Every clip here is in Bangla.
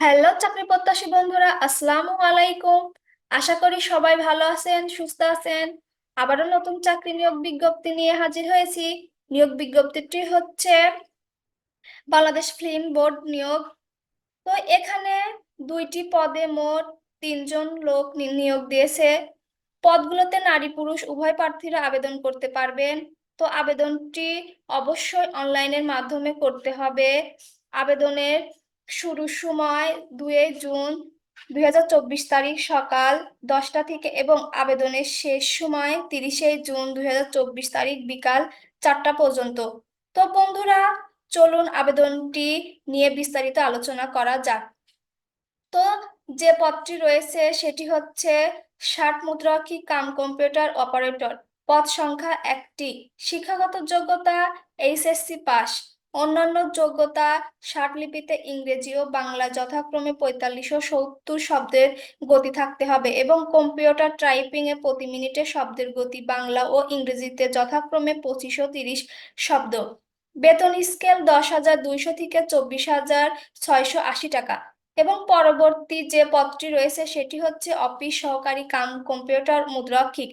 হ্যালো চাকরি প্রত্যাশী বন্ধুরা, আসসালামু আলাইকুম। আশা করি সবাই ভালো আছেন, সুস্থ আছেন। আবারও নতুন চাকরি নিয়োগ বিজ্ঞপ্তি নিয়ে হাজির হয়েছি। নিয়োগ বিজ্ঞপ্তিটি হচ্ছে বাংলাদেশ ফিল্ম বোর্ড নিয়োগ। তো এখানে দুইটি পদে মোট তিনজন লোক নিয়োগ দিয়েছে। পদগুলোতে নারী পুরুষ উভয় প্রার্থীরা আবেদন করতে পারবেন। তো আবেদনটি অবশ্যই অনলাইনের মাধ্যমে করতে হবে। আবেদনের শুরুর সময় দুই জুন দুই হাজার চব্বিশ তারিখ সকাল দশটা থেকে এবং আবেদনের শেষ সময় তিরিশে জুন দুই হাজার চব্বিশ তারিখ বিকাল চারটা পর্যন্ত। তো বন্ধুরা, চলুন আবেদনটি নিয়ে বিস্তারিত আলোচনা করা যাক। তো যে পদটি রয়েছে সেটি হচ্ছে ষাট মুদ্রাক্ষী কাম কম্পিউটার অপারেটর। পদ সংখ্যা একটি। শিক্ষাগত যোগ্যতা এইচএসসি পাস। অন্যান্য যোগ্যতা ষাট লিপিতে ইংরেজি ও বাংলা যথাক্রমে পঁয়তাল্লিশ ও সত্তর শব্দের গতি থাকতে হবে এবং কম্পিউটার টাইপিং এ প্রতি মিনিটে শব্দের গতি বাংলা ও ইংরেজিতে যথাক্রমে পঁচিশ ও তিরিশ শব্দ। বেতন স্কেল দশ হাজার দুইশো থেকে চব্বিশ হাজার ছয়শো আশি টাকা এবং পরবর্তী যে পদটি রয়েছে সেটি হচ্ছে অফিস সহকারী কাম কম্পিউটার মুদ্রাক্ষিক।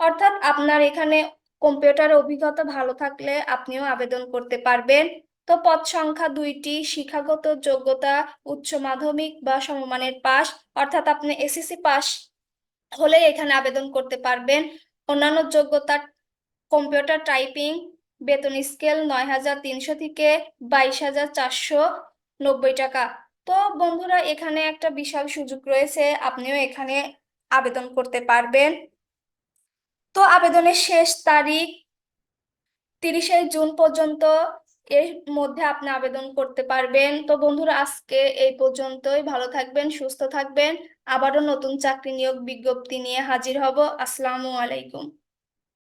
অর্থাৎ আপনার এখানে কম্পিউটারের অভিজ্ঞতা ভালো থাকলে আপনিও আবেদন করতে পারবেন। তো পদ সংখ্যা দুইটি, শিক্ষাগত যোগ্যতা, উচ্চ মাধ্যমিক বা সমমানের পাস অর্থাৎ আপনি এসএসসি পাস হলে এখানে আবেদন করতে পারবেন। অন্যান্য যোগ্যতা, কম্পিউটার টাইপিং, বেতন স্কেল নয় হাজার তিনশো থেকে বাইশ হাজার চারশো নব্বই টাকা। তো বন্ধুরা, এখানে একটা বিশাল সুযোগ রয়েছে, আপনিও এখানে আবেদন করতে পারবেন। তো আবেদনের শেষ তারিখ তিরিশে জুন পর্যন্ত এর মধ্যে আপনি আবেদন করতে পারবেন। তো বন্ধুরা, আজকে এই পর্যন্তই। ভালো থাকবেন, সুস্থ থাকবেন। আবারও নতুন চাকরি নিয়োগ বিজ্ঞপ্তি নিয়ে হাজির হব। আসসালামু আলাইকুম।